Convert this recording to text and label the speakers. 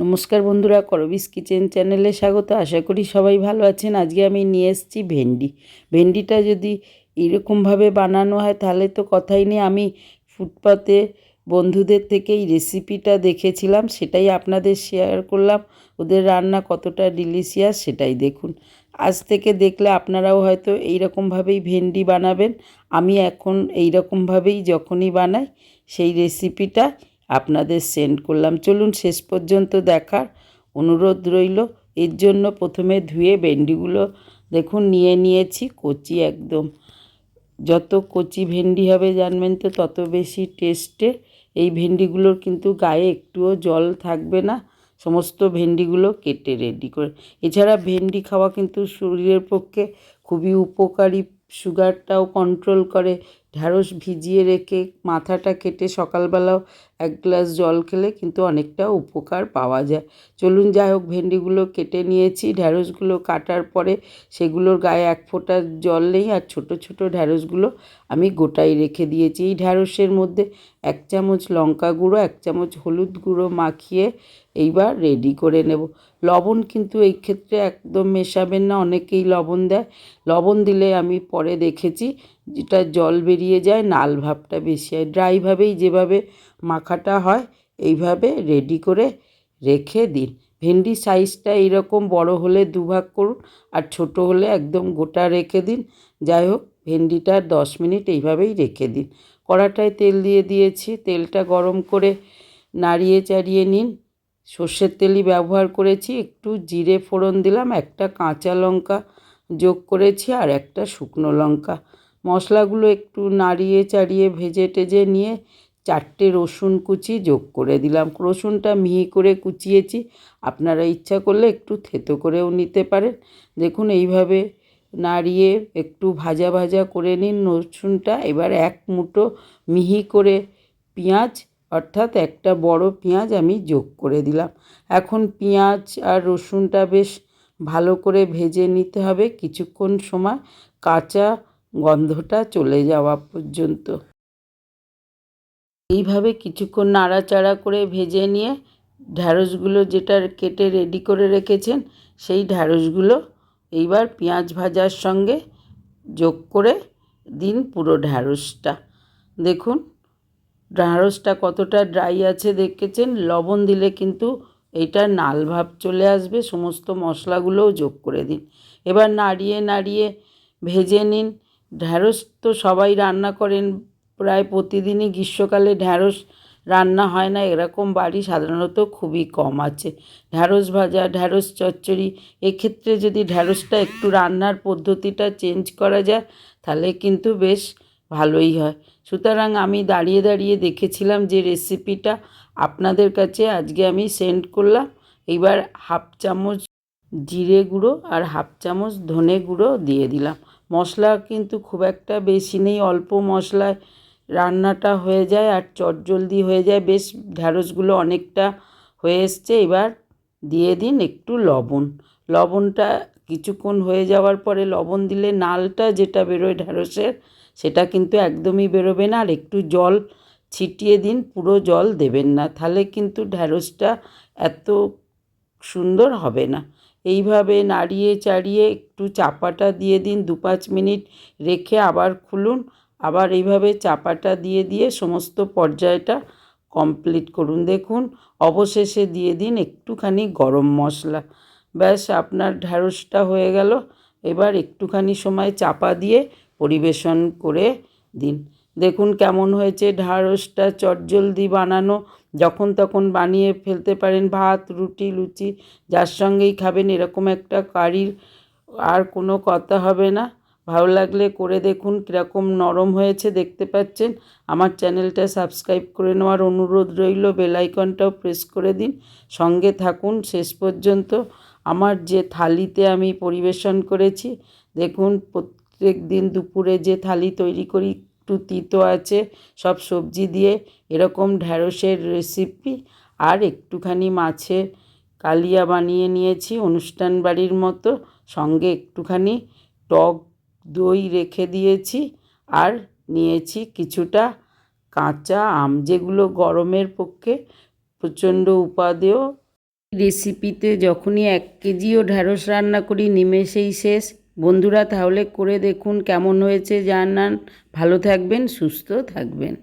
Speaker 1: নমস্কার বন্ধুরা, করবিস কিচেন চ্যানেলে স্বাগত। আশা করি সবাই ভালো আছেন। আজকে আমি নিয়ে এসেছি ভেন্ডি। ভেন্ডিটা যদি এরকমভাবে বানানো হয়, তাহলে তো কথাই নেই। আমি ফুটপাতে বন্ধুদের থেকে এই রেসিপিটা দেখেছিলাম, সেটাই আপনাদের শেয়ার করলাম। ওদের রান্না কতটা ডিলিশিয়াস সেটাই দেখুন। আজ থেকে দেখলে আপনারাও হয়তো এইরকমভাবেই ভেন্ডি বানাবেন। আমি এখন এইরকমভাবেই যখনই বানাই, সেই রেসিপিটা আপনাদের সেন্ড করলাম। চলুন শেষ পর্যন্ত দেখার অনুরোধ রইল। এর জন্য প্রথমে ধুয়ে ভেন্ডিগুলো দেখুন, নিয়ে নিয়েছি কচি একদম। যত কচি ভেন্ডি হবে জানবেন তো, তত বেশি টেস্টে এই ভেন্ডিগুলোর কিন্তু গায়ে একটুও জল থাকবে না। সমস্ত ভেন্ডিগুলো কেটে রেডি করে। এছাড়া ভেন্ডি খাওয়া কিন্তু শরীরের পক্ষে খুবই উপকারী। সুগারটাও কন্ট্রোল করে। ঢ্যাঁড়স ভিজিয়ে রেখে মাথাটা কেটে সকালবেলাও এক গ্লাস জল খেলে কিন্তু অনেকটা উপকার পাওয়া যায়। চলুন যাই হোক, ভেন্ডিগুলো কেটে নিয়েছি। ঢ্যাঁড়সগুলো কাটার পরে সেগুলোর গায়ে এক ফোঁটা জল নেই আর ছোট ছোট ঢ্যাঁড়সগুলো আমি গোটাই রেখে দিয়েছি। এই ঢ্যাঁড়সের মধ্যে এক চামচ লঙ্কা গুঁড়ো, এক চামচ হলুদ গুঁড়ো মাখিয়ে এইবার রেডি করে নেব। লবণ কিন্তু এই ক্ষেত্রে একদম মেশাবেন না, অনেকেই লবণ দেয়। লবণ দিলে আমি পরে দেখেছি যেটা জল বেরিয়ে যায়, নাল ভাবটা বেশি হয়। ড্রাইভাবেই যেভাবে মাখাটা হয়, এইভাবে রেডি করে রেখে দিন। ভেন্ডি সাইজটা এইরকম বড় হলে দুভাগ করুন আর ছোট হলে একদম গোটা রেখে দিন। যাই হোক, ভেন্ডিটা দশ মিনিট এইভাবেই রেখে দিন। কড়াটায় তেল দিয়ে দিয়েছি। তেলটা গরম করে নাড়িয়ে চাড়িয়ে নিন। সর্ষের তেলই ব্যবহার করেছি। একটু জিরে ফোড়ন দিলাম, একটা কাঁচা লঙ্কা যোগ করেছি আর একটা শুকনো লঙ্কা। মশলাগুলো একটু নাড়িয়ে চাড়িয়ে ভেজে টেজে নিয়ে চারটে রসুন কুচি যোগ করে দিলাম। রসুনটা মিহি করে কুচিয়েছি। আপনারা ইচ্ছা করলে একটু থেতো করেও নিতে পারেন। দেখুন, এইভাবে নাড়িয়ে একটু ভাজা ভাজা করে নিন রসুনটা। এবার এক মুঠো মিহি করে পেঁয়াজ, অর্থাৎ একটা বড় পেঁয়াজ আমি যোগ করে দিলাম। এখন পেঁয়াজ আর রসুনটা বেশ ভালো করে ভেজে নিতে হবে। কিছুক্ষণ সময় কাঁচা গন্ধটা চলে যাওয়া পর্যন্ত। এইভাবে কিছুক্ষণ নাড়াচাড়া করে ভেজে নিয়ে ঢ্যাঁড়সগুলো যেটা কেটে রেডি করে রেখেছেন, সেই ঢ্যাঁড়সগুলো এইবার পেঁয়াজ ভাজার সঙ্গে যোগ করে দিন পুরো ঢ্যাঁড়সটা দেখুন ঢ্যাঁড়সটা কতটা ড্রাই আছে দেখেছেন, লবণ দিলে কিন্তু এইটা নাল ভাব চলে আসবে, সমস্ত মশলাগুলোও যোগ করে দিন। এবার নাড়িয়ে নাড়িয়ে ভেজে নিন। ঢ্যাঁড়স তো সবাই রান্না করেন, প্রায় প্রতিদিনই গ্রীষ্মকালে ঢ্যাঁড়স রান্না হয় না, এরকম বাড়ি সাধারণত খুবই কম আছে। ঢ্যাঁড়স ভাজা, ঢ্যাঁড়স চচ্চড়ি, এক্ষেত্রে যদি ঢ্যাঁড়সটা একটু রান্নার পদ্ধতিটা চেঞ্জ করা যায়, তাহলে কিন্তু বেশ ভালোই হয়। সুতরাং আমি দাঁড়িয়ে দাঁড়িয়ে দেখেছিলাম যে রেসিপিটা আপনাদের কাছে আজকে আমি সেন্ড করলাম। এবার হাফ চামচ জিরে গুঁড়ো আর হাফ চামচ ধনে গুঁড়ো দিয়ে দিলাম। মশলা কিন্তু খুব একটা বেশি নেই। অল্প মশলায় রান্নাটা হয়ে যায় আর চটজলদি হয়ে যায়। বেশ ঢ্যাঁড়সগুলো অনেকটা হয়ে এসছে। এবার দিয়ে দিন একটু লবণ। লবণটা কিছুক্ষণ হয়ে যাওয়ার পরে লবণ দিলে নালটা যেটা বেরোয় ঢ্যাঁড়সের সেটা কিন্তু একদমই বেরোবে না। আর একটু জল ছিটিয়ে দিন, পুরো জল দেবেন না। তাহলে কিন্তু ঢ্যাঁড়সটা এত সুন্দর হবে না। এইভাবে নাড়িয়ে চাড়িয়ে একটু চাপাটা দিয়ে দিন, দু পাঁচ মিনিট রেখে আবার খুলুন। আবার এইভাবে চাপাটা দিয়ে দিয়ে সমস্ত পর্যায়টা কমপ্লিট করুন। দেখুন, অবশেষে দিয়ে দিন একটুখানি গরম মশলা। ব্যাস, আপনার ঢ্যাঁড়সটা হয়ে গেল। এবার একটুখানি সময় চাপা দিয়ে পরিবেশন করে দিন। দেখুন কেমন হয়েছে ঢ্যাঁড়সটা চটজলদি বানানো। যখন তখন বানিয়ে ফেলতে পারেন ভাত, রুটি, লুচি, যার সঙ্গেই খাবেন, এরকম একটা কারির আর কোনো কথা হবে না। ভালো লাগলে করে দেখুন কীরকম নরম হয়েছে, দেখতে পাচ্ছেন? আমার চ্যানেলটা সাবস্ক্রাইব করে নেওয়ার অনুরোধ রইল বেলাইকনটাও প্রেস করে দিন। সঙ্গে থাকুন শেষ পর্যন্ত। আমার যে থালিতে আমি পরিবেশন করেছি, দেখুন প্রত্যেক দিন দুপুরে যে থালি তৈরি করি একটু তিতো আছে, সব সবজি দিয়ে এরকম ঢ্যাঁড়সের রেসিপি আর একটুখানি মাছের কালিয়া বানিয়ে নিয়েছি অনুষ্ঠান বাড়ির মতো। সঙ্গে একটুখানি টক দই রেখে দিয়েছি আর নিয়েছি কিছুটা কাঁচা আম, যেগুলো গরমের পক্ষে প্রচণ্ড উপাদেয়। রেসিপিতে যখনই এক কেজিও ঢ্যাঁড়স রান্না করি, নিমেষেই শেষ। বন্ধুরা তাহলে করে দেখুন কেমন হয়েছে জানান। ভালো থাকবেন সুস্থ থাকবেন।